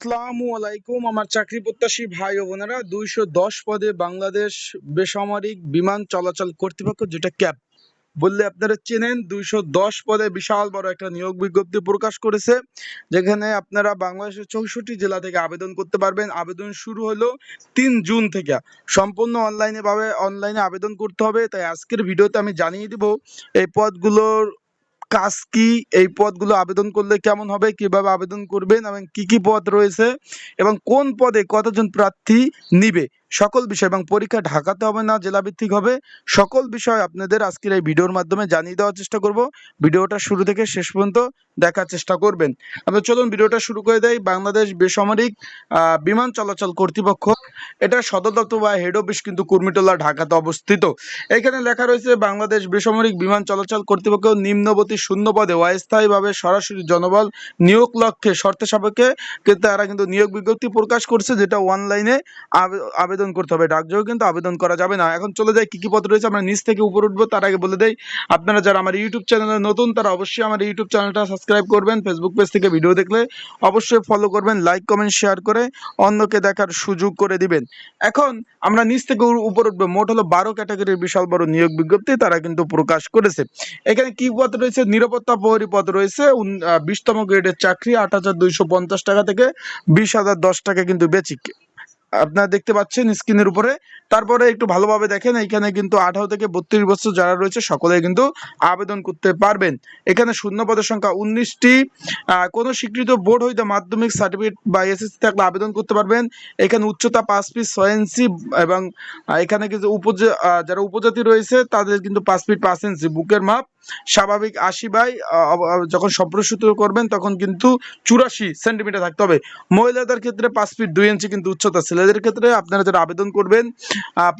আসসালামু আলাইকুম, আমার চাকরি প্রত্যাশী ভাই ও বোনেরা। দুইশো দশ পদে বাংলাদেশ বেসামরিক বিমান চলাচল কর্তৃপক্ষ, যেটা ক্যাব, বললে আপনারা চেনেন, দুইশো দশ পদে বিশাল বড় একটা নিয়োগ বিজ্ঞপ্তি প্রকাশ করেছে, যেখানে আপনারা বাংলাদেশের চৌষট্টি জেলা থেকে আবেদন করতে পারবেন। আবেদন শুরু হলো তিন জুন থেকে। সম্পূর্ণ অনলাইনে ভাবে অনলাইনে আবেদন করতে হবে, তাই আজকের ভিডিওতে আমি জানিয়ে দিব এই পদগুলোর কাজ কি? এই পদগুলো আবেদন করলে কেমন হবে? কীভাবে আবেদন করবেন? এবং কি কি পদ রয়েছে? এবং কোন পদে কতজন প্রার্থী নিবে? সকল বিষয় এবং পরীক্ষা ঢাকাতে হবে না, জেলাভিত্তিক হবে। সকল বিষয় আপনাদের আজকের এই ভিডিওর মাধ্যমে জানিয়ে দেওয়ার চেষ্টা করব। ভিডিওটা শুরু থেকে শেষ পর্যন্ত দেখার চেষ্টা করবেন। আমরা চলুন ভিডিওটা শুরু করে দেয় বাংলাদেশ বেসামরিক বিমান চলাচল কর্তৃপক্ষ। এটা সদর দপ্তর বা হেড অফিস কিন্তু কুর্মিটোলা ঢাকাতে অবস্থিত। এখানে লেখা রয়েছে, বাংলাদেশ বেসামরিক বিমান চলাচল কর্তৃপক্ষ নিম্নবর্তী শূন্য পদে অস্থায়ীভাবে সরাসরি জনবল নিয়োগ লক্ষ্যে শর্ত সাপেক্ষে কিন্তু তারা কিন্তু নিয়োগ বিজ্ঞপ্তি প্রকাশ করছে, যেটা অনলাইনে আবেদন করতে হবে। ডাকযোগে কিন্তু আবেদন করা যাবে না। এখন চলে যায় কি কি পদ রয়েছে, আমরা নিচ থেকে উপর উঠবো, তার আগে বলে দেই, আপনারা যারা আমার ইউটিউব চ্যানেলে নতুন, তারা অবশ্যই আমার ইউটিউব চ্যানেলটা সাবস্ক্রাইব করবেন ফেসবুক পেজ থেকে ভিডিও দেখলে অবশ্যই ফলো করবেন লাইক কমেন্ট শেয়ার করে অন্যকে দেখার সুযোগ করে দিবেন। এখন আমরা নিচ থেকে উপর উঠবো, মোট হলো বারো ক্যাটাগরির বিশাল বড় নিয়োগ বিজ্ঞপ্তি তারা কিন্তু প্রকাশ করেছে। এখানে কি পদ রয়েছে? নিরাপত্তা প্রহরী পদ রয়েছে বিশতম গ্রেডের চাকরি, আট হাজার দুইশো পঞ্চাশ টাকা থেকে বিশ হাজার দশ টাকা কিন্তু বেচিক। আপনারা দেখতে পাচ্ছেন স্ক্রিনের উপরে। তারপরে একটু ভালোভাবে দেখেন এখানে কিন্তু আঠারো থেকে বত্রিশ বছর যারা রয়েছে, সকলে কিন্তু আবেদন করতে পারবেন। এখানে শূন্য পদের সংখ্যা উনিশটি। কোনো স্বীকৃত বোর্ড হইতে মাধ্যমিক সার্টিফিকেট বা এসএসসি থাকলে আবেদন করতে পারবেন। এখানে উচ্চতা পাঁচ ফিট ছয় ইঞ্চি এবং এখানে কিন্তু উপজা যারা উপজাতি রয়েছে, তাদের কিন্তু পাঁচ ফিট পাঁচ ইঞ্চি। বুকের মাপ স্বাভাবিক আশি বাই যখন সম্প্রসূত করবেন, তখন কিন্তু চুরাশি সেন্টিমিটার থাকতে হবে। মহিলাদের ক্ষেত্রে পাঁচ ফিট দুই ইঞ্চি কিন্তু উচ্চতা ছেলেদের ক্ষেত্রে আপনারা যারা আবেদন করবেন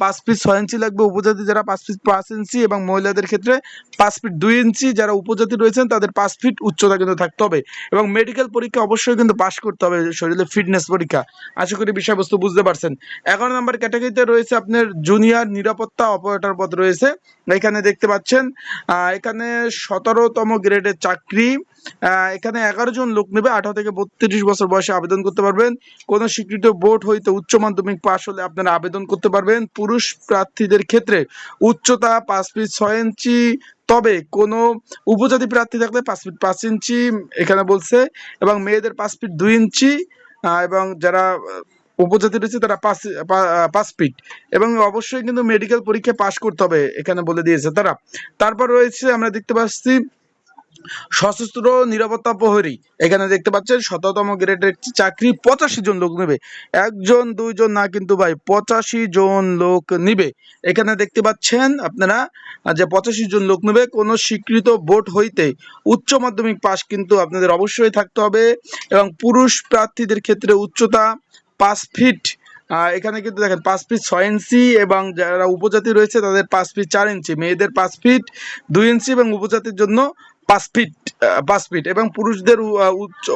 পাঁচ ফিট ছয় ইঞ্চি লাগবে, উপজাতি যারা পাঁচ ফিট পাঁচ ইঞ্চি এবং মহিলাদের ক্ষেত্রে পাঁচ ফিট দুই ইঞ্চি যারা উপজাতি রয়েছেন, তাদের পাঁচ ফিট উচ্চতা কিন্তু থাকতে হবে এবং মেডিকেল পরীক্ষা অবশ্যই কিন্তু পাশ করতে হবে শরীরে ফিটনেস পরীক্ষা। আশা করি বিষয়বস্তু বুঝতে পারছেন। এগারো নম্বর ক্যাটাগরিতে রয়েছে আপনার জুনিয়র নিরাপত্তা অপারেটর পদ রয়েছে। এখানে দেখতে পাচ্ছেন এখানে সতেরোতম গ্রেডের চাকরি এখানে এগারো জন লোক নেবে, আঠারো থেকে বত্রিশ বছর বয়সে আবেদন করতে পারবেন। কোন স্বীকৃত বোর্ড হইতে উচ্চ মাধ্যমিক পাশ হলে আপনারা আবেদন করতে পারবেন। পুরুষ প্রার্থীদের ক্ষেত্রে উচ্চতা পাঁচ ফিট ছয় ইঞ্চি, তবে কোন উপজাতি প্রার্থী থাকলে পাঁচ ফিট পাঁচ ইঞ্চি এখানে বলছে, এবং মেয়েদের পাঁচ ফিট দুই ইঞ্চি এবং যারা উপজাতি রয়েছে তারা পাঁচ পাঁচ ফিট এবং অবশ্যই কিন্তু মেডিকেল পরীক্ষা পাশ করতে হবে, এখানে বলে দিয়েছে তারা। তারপর রয়েছে, আমরা দেখতে পাচ্ছি সশস্ত্র নিরাপত্তা প্রহরী। এখানে দেখতে পাচ্ছেন শততম গ্রেডের চাকরি, পঁচাশি জন লোক নেবে। একজন, দুইজন না কিন্তু ভাই, পঁচাশি জন লোক নিবে। এখানে দেখতে পাচ্ছেন আপনারা যে পঁচাশি জন লোক নেবে, কোনো স্বীকৃত বোর্ড হইতে উচ্চ মাধ্যমিক পাশ কিন্তু আপনাদের অবশ্যই থাকতে হবে এবং পুরুষ প্রার্থীদের ক্ষেত্রে উচ্চতা পাঁচ ফিট। এখানে কিন্তু দেখেন পাঁচ ফিট ছয় ইঞ্চি এবং যারা উপজাতি রয়েছে তাদের পাঁচ ফিট চার ইঞ্চি। মেয়েদের পাঁচ ফিট দুই ইঞ্চি এবং উপজাতির জন্য পাঁচ ফিট পাঁচ ফিট এবং পুরুষদের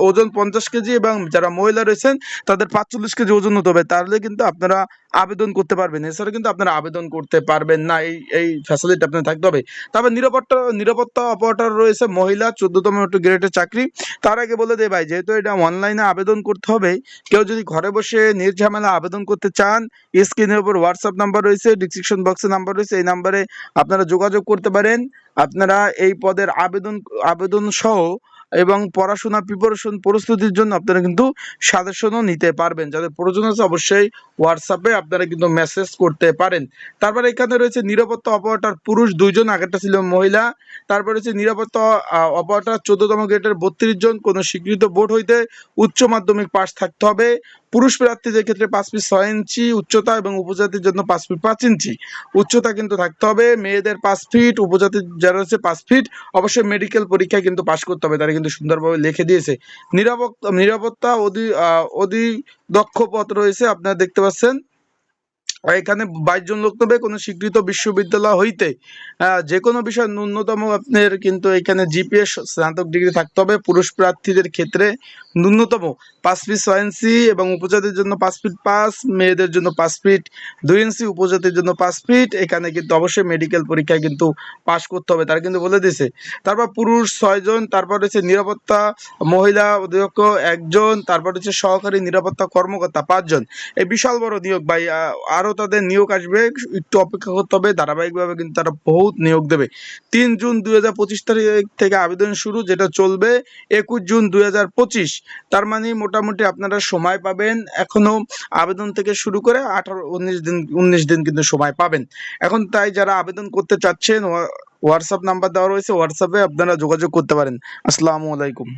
ওজন পঞ্চাশ কেজি এবং যারা মহিলা রয়েছেন, তাদের পাঁচচল্লিশ কেজি ওজন হতে হবে। তাহলে কিন্তু আপনারা আবেদন করতে পারবেন। এছাড়া কিন্তু আপনারা আবেদন করতে পারবেন না। এই এই ফ্যাসিলিটি আপনার থাকতে হবে। তারপর নিরাপত্তা নিরাপত্তা অপারেটর রয়েছে মহিলা, চোদ্দতম একটু গ্রেডের চাকরি। তার আগে বলে দেয় ভাই, যেহেতু এটা অনলাইনে আবেদন করতে হবে, কেউ যদি ঘরে বসে নির্ঝামেলা আবেদন করতে চান স্ক্রিনের উপর হোয়াটসঅ্যাপ নাম্বার রয়েছে ডিসক্রিপশন বক্সে নাম্বার রয়েছে, এই নাম্বারে আপনারা যোগাযোগ করতে পারেন। আপনারা এই পদের আবেদন আবেদন সহ এবং পড়াশোনা প্রিপারেশন প্রস্তুতির জন্য আপনারা কিন্তু সাজেশনও নিতে পারবেন। যাদের প্রয়োজন আছে অবশ্যই হোয়াটসঅ্যাপে আপনারা কিন্তু মেসেজ করতে পারেন। তারপরে এখানে রয়েছে নিরাপত্তা অপারেটর পুরুষ দুইজন, আগেরটা ছিল মহিলা। তারপরে রয়েছে নিরাপত্তা অপারেটর চোদ্দতম গ্রেডের বত্রিশ জন। কোনো স্বীকৃত বোর্ড হইতে উচ্চ মাধ্যমিক পাস থাকতে হবে। পুরুষ প্রার্থীদের ক্ষেত্রে পাঁচ ফিট ছয় ইঞ্চি উচ্চতা এবং উপজাতির জন্য পাঁচ ফিট পাঁচ ইঞ্চি। উচ্চতা কিন্তু থাকতে হবে মেয়েদের পাঁচ ফিট উপজাতির যারা হচ্ছে পাঁচ ফিট অবশ্যই মেডিকেল পরীক্ষায় কিন্তু পাশ করতে হবে তারা কিন্তু সুন্দরভাবে লিখে দিয়েছে। নিরাপত্তা নিরাপত্তা অধি আহ, অধিদক্ষ পদ রয়েছে আপনারা দেখতে পাচ্ছেন। এখানে বাইশ জন লোক নেবে কোনো স্বীকৃত বিশ্ববিদ্যালয় হইতে যে কোনো বিষয় ন্যূনতম আপনার কিন্তু এখানে জিপিএস স্নাতক ডিগ্রি থাকতে হবে। পুরুষ প্রার্থীদের ক্ষেত্রে ন্যূনতম পাঁচ ফিট ছয় ইঞ্চি এবং উপজাতির জন্য পাঁচ ফিট পাঁচ, মেয়েদের জন্য পাঁচ ফিট দুই ইঞ্চি উপজাতির জন্য পাঁচ ফিট এখানে কিন্তু অবশ্যই মেডিকেল পরীক্ষায় কিন্তু পাশ করতে হবে, তারা কিন্তু বলে দিয়েছে। তারপর পুরুষ ছয়জন তারপর হচ্ছে নিরাপত্তা, মহিলা অধ্যক্ষ একজন, তারপর হচ্ছে সহকারী নিরাপত্তা কর্মকর্তা পাঁচজন এই বিশাল বড় নিয়োগ, ভাই আরও তাদের নিয়োগ আসবে, একটু অপেক্ষা করতে হবে, ধারাবাহিকভাবে কিন্তু তারা বহুত নিয়োগ দেবে। তিন জুন দুই হাজার পঁচিশ তারিখ থেকে আবেদন শুরু, যেটা চলবে, একুশ জুন দুই হাজার পঁচিশ। তার মানে মোটামুটি আপনারা সময় পাবেন এখনও আবেদন থেকে শুরু করে আঠারো, উনিশ দিন উনিশ দিন কিন্তু সময় পাবেন। এখন তাই যারা আবেদন করতে চাচ্ছেন হোয়াটসঅ্যাপ নাম্বার দেওয়া রয়েছে হোয়াটসঅ্যাপে আপনারা যোগাযোগ করতে পারেন। আসসালামু আলাইকুম।